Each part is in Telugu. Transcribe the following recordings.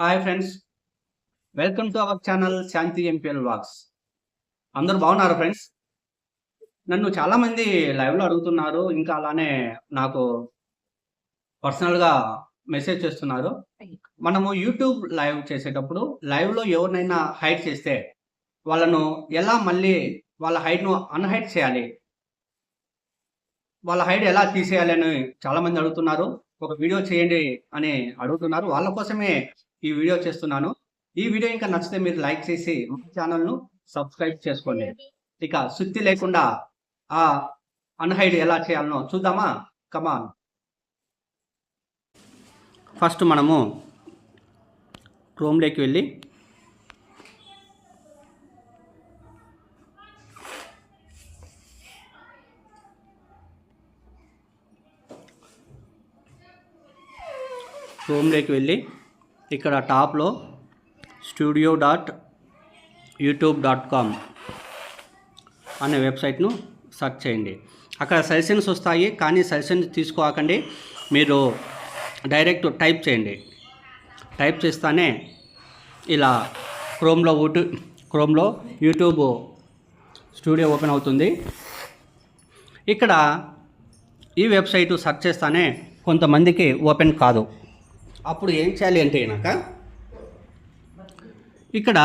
Hi friends welcome to our channel Shanti MPL vlogs అందరూ బాగున్నారు ఫ్రెండ్స్ నన్ను చాలామంది లైవ్లో అడుగుతున్నారు. ఇంకా అలానే నాకు పర్సనల్గా మెసేజ్ చేస్తున్నారు. మనము యూట్యూబ్ లైవ్ చేసేటప్పుడు లైవ్లో ఎవరినైనా హైట్ చేస్తే వాళ్ళను ఎలా మళ్ళీ వాళ్ళ హైట్ను అన్హైట్ చేయాలి? వాళ్ళ హైట్ ఎలా తీసేయాలి అని చాలామంది అడుగుతున్నారు. ఒక వీడియో చేయండి అని అడుగుతున్నారు. వాళ్ళ కోసమే ఈ వీడియో చేస్తున్నాను. ఈ వీడియో ఇంకా నచ్చితే మీరు లైక్ చేసి మా ఛానల్ను సబ్స్క్రైబ్ చేసుకోండి. ఇక శుద్ధి లేకుండా ఆ అన్హైడ్ ఎలా చేయాలనో చూద్దామా? కమాన్ ఫస్ట్ మనము క్రోమ్లోకి వెళ్ళి క్రోమ్లోకి వెళ్ళి ఇక్కడ టాప్లో studio dot YouTube dot com అనే వెబ్సైట్ను సెర్చ్ చేయండి. అక్కడ సజెషన్స్ వస్తాయి కానీ సజెషన్స్ తీసుకోకండి. మీరు డైరెక్ట్ టైప్ చేయండి. టైప్ చేస్తానే ఇలా క్రోమ్లో యూట్యూబ్ క్రోమ్లో యూట్యూబ్ స్టూడియో ఓపెన్ అవుతుంది. ఇక్కడ ఈ వెబ్సైట్ సెర్చ్ చేస్తానే కొంతమందికి ఓపెన్ కాదు. అప్పుడు ఏం చేయాలి అంటే అయినాక ఇక్కడ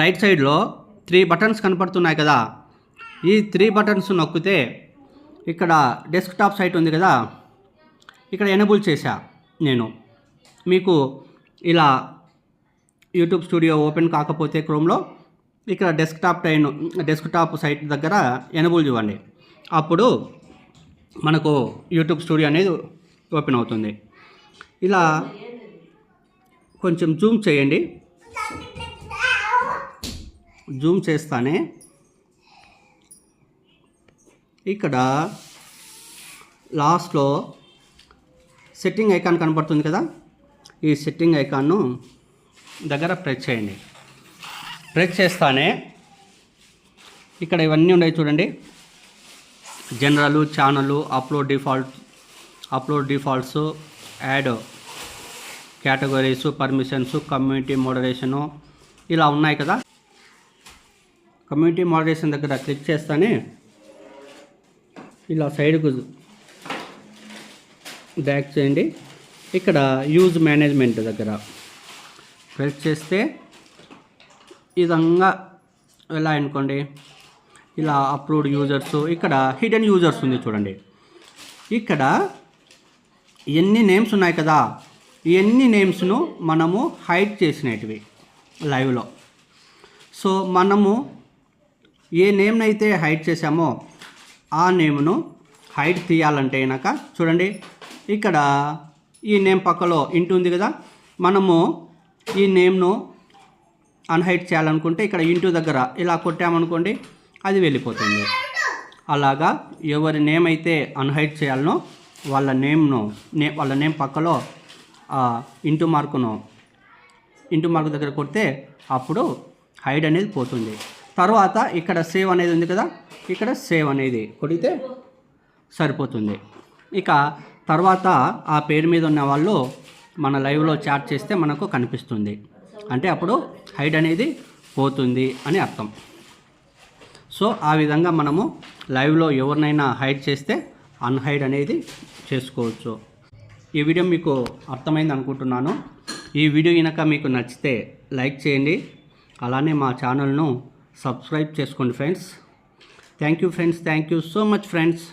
రైట్ సైడ్లో త్రీ బటన్స్ కనపడుతున్నాయి కదా. ఈ త్రీ బటన్స్ నొక్కితే ఇక్కడ డెస్క్టాప్ సైట్ ఉంది కదా. ఇక్కడ ఎనేబుల్ చేశా నేను. మీకు ఇలా యూట్యూబ్ స్టూడియో ఓపెన్ కాకపోతే క్రోమ్లో ఇక్కడ డెస్క్టాప్ టైన్ డెస్క్టాప్ సైట్ దగ్గర ఎనబుల్ చూడండి. అప్పుడు మనకు యూట్యూబ్ స్టూడియో అనేది ఓపెన్ అవుతుంది. ఇలా కొంచెం జూమ్ చేయండి. జూమ్ చేస్తానే. ఇక్కడ లాస్ట్లో సెట్టింగ్ ఐకాన్ కనపడుతుంది కదా? ఈ సెట్టింగ్ ఐకాన్ను దగ్గర ప్రెస్ చేయండి. ప్రెస్ చేస్తానే. ఇక్కడ ఇవన్నీ ఉన్నాయి చూడండి. General channel upload default upload defaults add categories permissions community moderation ఇలా ఉన్నాయి కదా. కమ్యూనిటీ మోడరేషన్ దగ్గర క్లిక్ చేస్తానే ఇలా సైడ్కు బ్యాక్ చేయండి. ఇక్కడ యూజ్ మేనేజ్మెంట్ దగ్గర ప్రెస్ చేస్తే ఈ విధంగా ఎలా అనుకోండి. ఇలా అప్లోడ్ యూజర్స్ ఇక్కడ హిడెన్ యూజర్స్ ఉంది చూడండి. ఇక్కడ ఎన్ని నేమ్స్ ఉన్నాయి కదా? ఎన్ని నేమ్స్ను మనము హైడ్ చేసినటివి లైవ్లో సో మనము ఏ నేమ్నైతే హైట్ హైడ్ చేసామో ఆ నేమ్ను హైడ్ తీయాలంటే కనుక చూడండి ఇక్కడ ఈ నేమ్ పక్కలో ఇంటి ఉంది కదా? మనము ఈ నేమ్ను అన్హైడ్ చేయాలనుకుంటే ఇక్కడ ఇంటి దగ్గర ఇలా కొట్టామనుకోండి అది వెళ్ళిపోతుంది. అలాగా ఎవరి నేమ్ అయితే అన్హైడ్ చేయాలనో వాళ్ళ నేమ్ను నే వాళ్ళ నేమ్ పక్కలో ఇంటూ మార్కును ఇంటూ మార్కు దగ్గర కొడితే అప్పుడు హైడ్ అనేది పోతుంది. తర్వాత ఇక్కడ సేవ్ అనేది ఉంది కదా? ఇక్కడ సేవ్ అనేది కొడితే సరిపోతుంది. ఇక తర్వాత ఆ పేరు మీద ఉన్న వాళ్ళు మన లైవ్లో చాట్ చేస్తే మనకు కనిపిస్తుంది. అంటే అప్పుడు హైడ్ అనేది పోతుంది అని అర్థం. సో ఆ విధంగా మనము లైవ్లో ఎవరినైనా హైడ్ చేస్తే అన్హైడ్ అనేది చేసుకోవచ్చు. ఈ వీడియో మీకు అర్థమైంది అనుకుంటున్నాను. ఈ వీడియో కనుక మీకు నచ్చితే లైక్ చేయండి. అలానే మా ఛానల్ను సబ్స్క్రైబ్ చేసుకోండి friends. Thank you friends. Thank you so much friends.